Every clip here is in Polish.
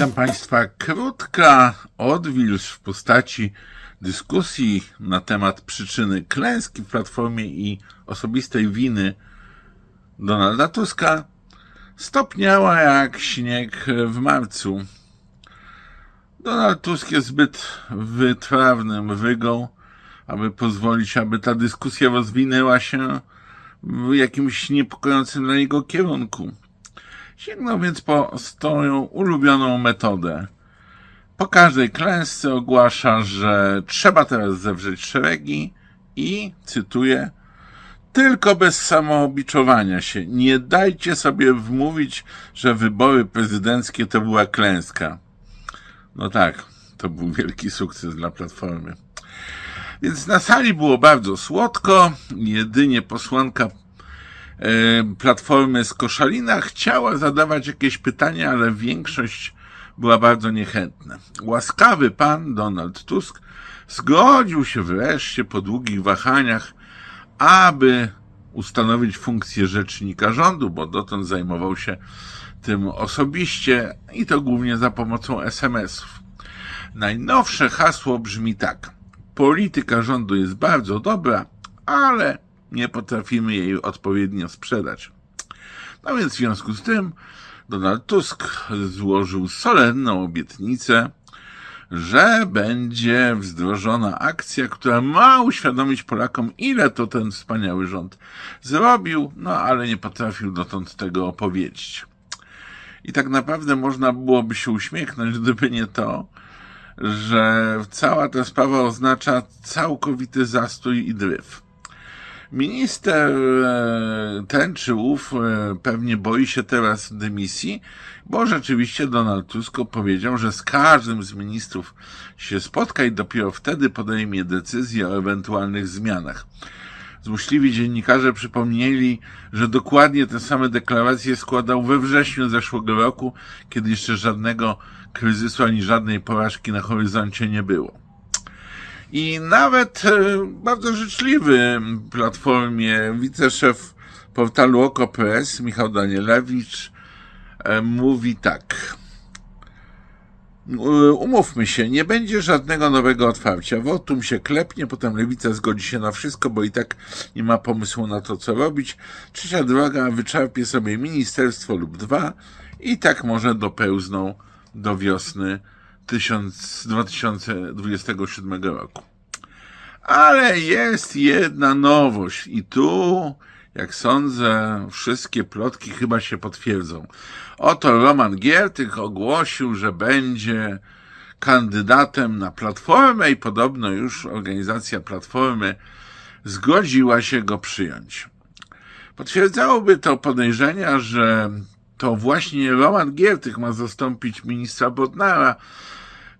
Witam Państwa. Krótka odwilż w postaci dyskusji na temat przyczyny klęski w Platformie i osobistej winy Donalda Tuska stopniała jak śnieg w marcu. Donald Tusk jest zbyt wytrawnym wygą, aby pozwolić, aby ta dyskusja rozwinęła się w jakimś niepokojącym dla niego kierunku. Sięgnął więc po swoją ulubioną metodę. Po każdej klęsce ogłasza, że trzeba teraz zewrzeć szeregi i, cytuję, tylko bez samoobiczowania się. Nie dajcie sobie wmówić, że wybory prezydenckie to była klęska. No tak, to był wielki sukces dla Platformy. Więc na sali było bardzo słodko. Jedynie posłanka Platformy z Koszalina chciała zadawać jakieś pytania, ale większość była bardzo niechętna. Łaskawy pan Donald Tusk zgodził się wreszcie po długich wahaniach, aby ustanowić funkcję rzecznika rządu, bo dotąd zajmował się tym osobiście i to głównie za pomocą SMS-ów. Najnowsze hasło brzmi tak. Polityka rządu jest bardzo dobra, ale nie potrafimy jej odpowiednio sprzedać. No więc w związku z tym Donald Tusk złożył solenną obietnicę, że będzie wdrożona akcja, która ma uświadomić Polakom, ile to ten wspaniały rząd zrobił, no ale nie potrafił dotąd tego opowiedzieć. I tak naprawdę można byłoby się uśmiechnąć, gdyby nie to, że cała ta sprawa oznacza całkowity zastój i dryf. Minister e, ten czy ów e, pewnie boi się teraz dymisji, bo rzeczywiście Donald Tusk powiedział, że z każdym z ministrów się spotka i dopiero wtedy podejmie decyzję o ewentualnych zmianach. Złośliwi dziennikarze przypomnieli, że dokładnie te same deklaracje składał we wrześniu zeszłego roku, kiedy jeszcze żadnego kryzysu ani żadnej porażki na horyzoncie nie było. I nawet e, bardzo życzliwy Platformie wiceszef portalu Oko.press Michał Danielewicz e, mówi tak. E, Umówmy się, nie będzie żadnego nowego otwarcia. Wotum się klepnie, potem lewica zgodzi się na wszystko, bo i tak nie ma pomysłu na to, co robić. Trzecia droga wyczerpie sobie ministerstwo lub dwa i tak może dopełzną do wiosny 1000 2027 roku. Ale jest jedna nowość i tu, jak sądzę, wszystkie plotki chyba się potwierdzą. Oto Roman Giertych ogłosił, że będzie kandydatem na Platformę i podobno już organizacja Platformy zgodziła się go przyjąć. Potwierdzałoby to podejrzenia, że to właśnie Roman Giertych ma zastąpić ministra Bodnara,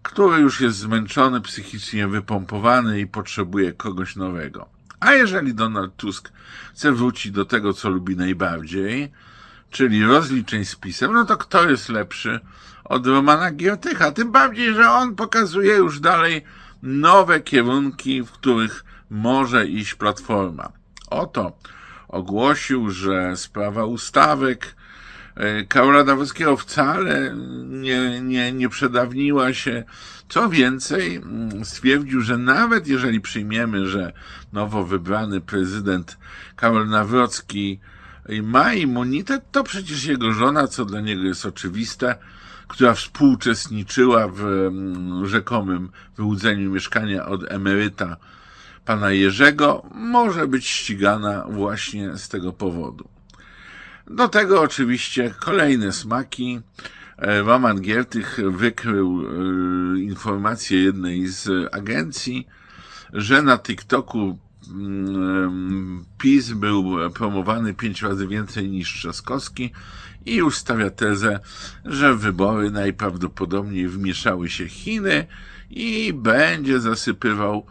który już jest zmęczony, psychicznie wypompowany i potrzebuje kogoś nowego. A jeżeli Donald Tusk chce wrócić do tego, co lubi najbardziej, czyli rozliczeń z pisem, no to kto jest lepszy od Romana Giertycha? Tym bardziej, że on pokazuje już dalej nowe kierunki, w których może iść Platforma. Oto ogłosił, że sprawa ustawek Karola Dawowskiego wcale nie, nie, nie przedawniła się. Co więcej, mm, stwierdził, że nawet jeżeli przyjmiemy, że nowo wybrany prezydent Karol Nawrocki ma immunitet, to przecież jego żona, co dla niego jest oczywiste, która współuczestniczyła w mm, rzekomym wyłudzeniu mieszkania od emeryta pana Jerzego, może być ścigana właśnie z tego powodu. Do tego oczywiście kolejne smaki. E, Roman Giertych wykrył e, informację jednej z agencji, że na TikToku mm, PiS był promowany pięć razy więcej niż Trzaskowski i już stawia tezę, że w wybory najprawdopodobniej wmieszały się Chiny i będzie zasypywał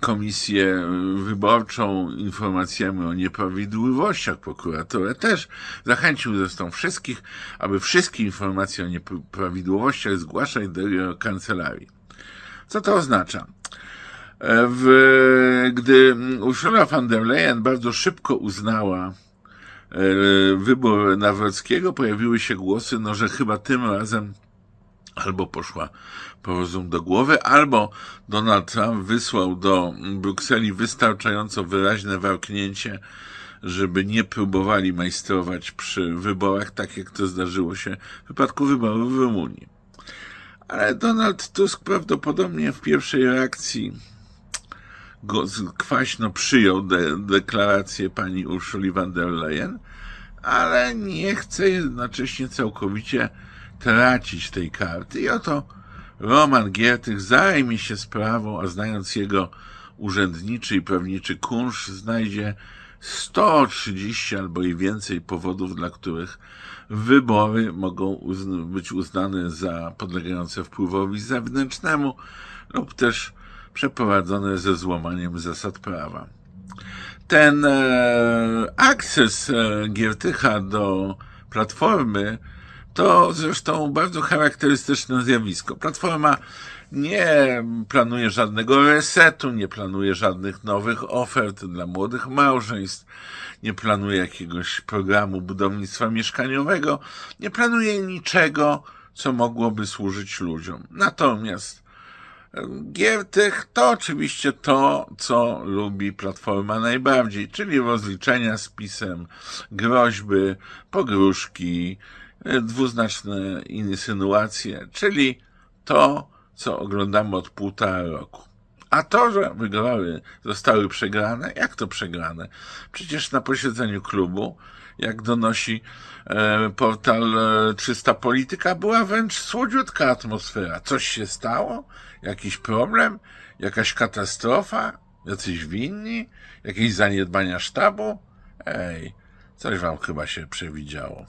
komisję wyborczą informacjami o nieprawidłowościach. Prokuraturę też zachęcił zresztą wszystkich, aby wszystkie informacje o nieprawidłowościach zgłaszać do kancelarii. Co to oznacza? E, w, gdy Ursula von der Leyen bardzo szybko uznała, wybór Nawrockiego, pojawiły się głosy, no, że chyba tym razem albo poszła po rozum do głowy, albo Donald Trump wysłał do Brukseli wystarczająco wyraźne warknięcie, żeby nie próbowali majstrować przy wyborach, tak jak to zdarzyło się w wypadku wyborów w Rumunii. Ale Donald Tusk prawdopodobnie w pierwszej reakcji go kwaśno przyjął de deklarację pani Urszuli von der Leyen, ale nie chce jednocześnie całkowicie tracić tej karty. I oto Roman Giertych zajmie się sprawą, a znając jego urzędniczy i prawniczy kunsz, znajdzie 130 albo i więcej powodów, dla których wybory mogą uzn być uznane za podlegające wpływowi zewnętrznemu lub też przeprowadzone ze złamaniem zasad prawa. Ten e, akces e, Giertycha do Platformy to zresztą bardzo charakterystyczne zjawisko. Platforma nie planuje żadnego resetu, nie planuje żadnych nowych ofert dla młodych małżeństw, nie planuje jakiegoś programu budownictwa mieszkaniowego, nie planuje niczego, co mogłoby służyć ludziom. Natomiast Giertych to oczywiście to, co lubi Platforma najbardziej, czyli rozliczenia z pisem, groźby, pogróżki, dwuznaczne insynuacje, czyli to, co oglądamy od półtora roku. A to, że wygrały, zostały przegrane, jak to przegrane? Przecież na posiedzeniu klubu, jak donosi e, portal e, 300 Polityka, była wręcz słodziutka atmosfera. Coś się stało? Jakiś problem? Jakaś katastrofa? Jacyś winni? Jakieś zaniedbania sztabu? Ej, coś wam chyba się przewidziało.